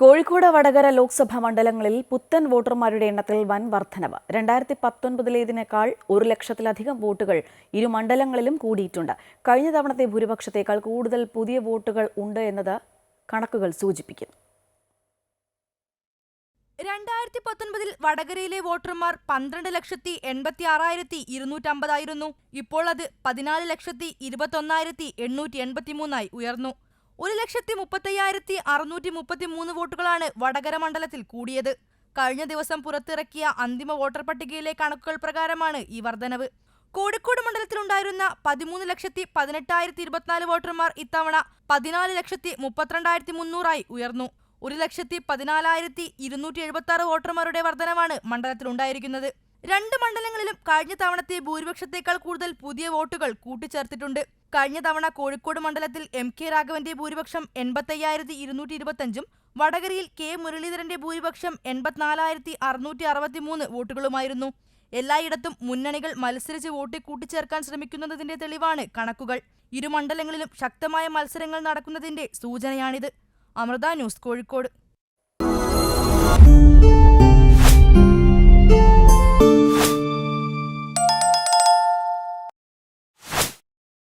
കോഴിക്കോട് വടകര ലോക്സഭാ മണ്ഡലങ്ങളിൽ പുത്തൻ വോട്ടർമാരുടെ എണ്ണത്തിൽ വൻ വർധനവ്. രണ്ടായിരത്തി പത്തൊൻപതിലേതിനേക്കാൾ ഒരു ലക്ഷത്തിലധികം വോട്ടുകൾ ഇരു മണ്ഡലങ്ങളിലും കൂടിയിട്ടുണ്ട്. കഴിഞ്ഞ തവണത്തെ ഭൂരിപക്ഷത്തേക്കാൾ കൂടുതൽ പുതിയ വോട്ടുകൾ ഉണ്ട് എന്നത് കണക്കുകൾ സൂചിപ്പിക്കുന്നു. രണ്ടായിരത്തി പത്തൊൻപതിൽ വടകരയിലെ വോട്ടർമാർ പന്ത്രണ്ട് ലക്ഷത്തി എൺപത്തി ആറായിരത്തി ഇരുന്നൂറ്റമ്പതായിരുന്നു. ഇപ്പോൾ അത് പതിനാല് ലക്ഷത്തി ഇരുപത്തൊന്നായിരത്തി എണ്ണൂറ്റി എൺപത്തിമൂന്നായി ഉയർന്നു. ഒരു ലക്ഷത്തി മുപ്പത്തയ്യായിരത്തി അറുന്നൂറ്റി മുപ്പത്തി മൂന്ന് വോട്ടുകളാണ് വടകര മണ്ഡലത്തിൽ കൂടിയത്. കഴിഞ്ഞ ദിവസം പുറത്തിറക്കിയ അന്തിമ വോട്ടർ പട്ടികയിലെ കണക്കുകൾ പ്രകാരമാണ് ഈ വർധനവ്. കോഴിക്കോട് മണ്ഡലത്തിലുണ്ടായിരുന്ന പതിമൂന്ന് ലക്ഷത്തി പതിനെട്ടായിരത്തി ഇരുപത്തിനാല് വോട്ടർമാർ ഇത്തവണ പതിനാല് ലക്ഷത്തി മുപ്പത്തിരണ്ടായിരത്തി മുന്നൂറായി ഉയർന്നു. ഒരു ലക്ഷത്തി പതിനാലായിരത്തി ഇരുന്നൂറ്റി എഴുപത്തി ആറ് വോട്ടർമാരുടെ വർധനവാണ് മണ്ഡലത്തിലുണ്ടായിരിക്കുന്നത്. രണ്ട് മണ്ഡലങ്ങളിലും കഴിഞ്ഞ തവണത്തെ ഭൂരിപക്ഷത്തേക്കാൾ കൂടുതൽ പുതിയ വോട്ടുകൾ കൂട്ടിച്ചേർത്തിട്ടുണ്ട്. കഴിഞ്ഞ തവണ കോഴിക്കോട് മണ്ഡലത്തിൽ എം കെ രാഘവന്റെ ഭൂരിപക്ഷം എൺപത്തയ്യായിരത്തി ഇരുന്നൂറ്റി ഇരുപത്തഞ്ചും വടകരയിൽ കെ മുരളീധരന്റെ ഭൂരിപക്ഷം എൺപത്തിനാലായിരത്തി അറുന്നൂറ്റി അറുപത്തിമൂന്ന് വോട്ടുകളുമായിരുന്നു. എല്ലായിടത്തും മുന്നണികൾ മത്സരിച്ച് വോട്ട് കൂട്ടിച്ചേർക്കാൻ ശ്രമിക്കുന്നതിന്റെ തെളിവാണ് കണക്കുകൾ. ഇരു മണ്ഡലങ്ങളിലും ശക്തമായ മത്സരങ്ങൾ നടക്കുന്നതിന്റെ സൂചനയാണിത്. അമൃത ന്യൂസ് കോഴിക്കോട്.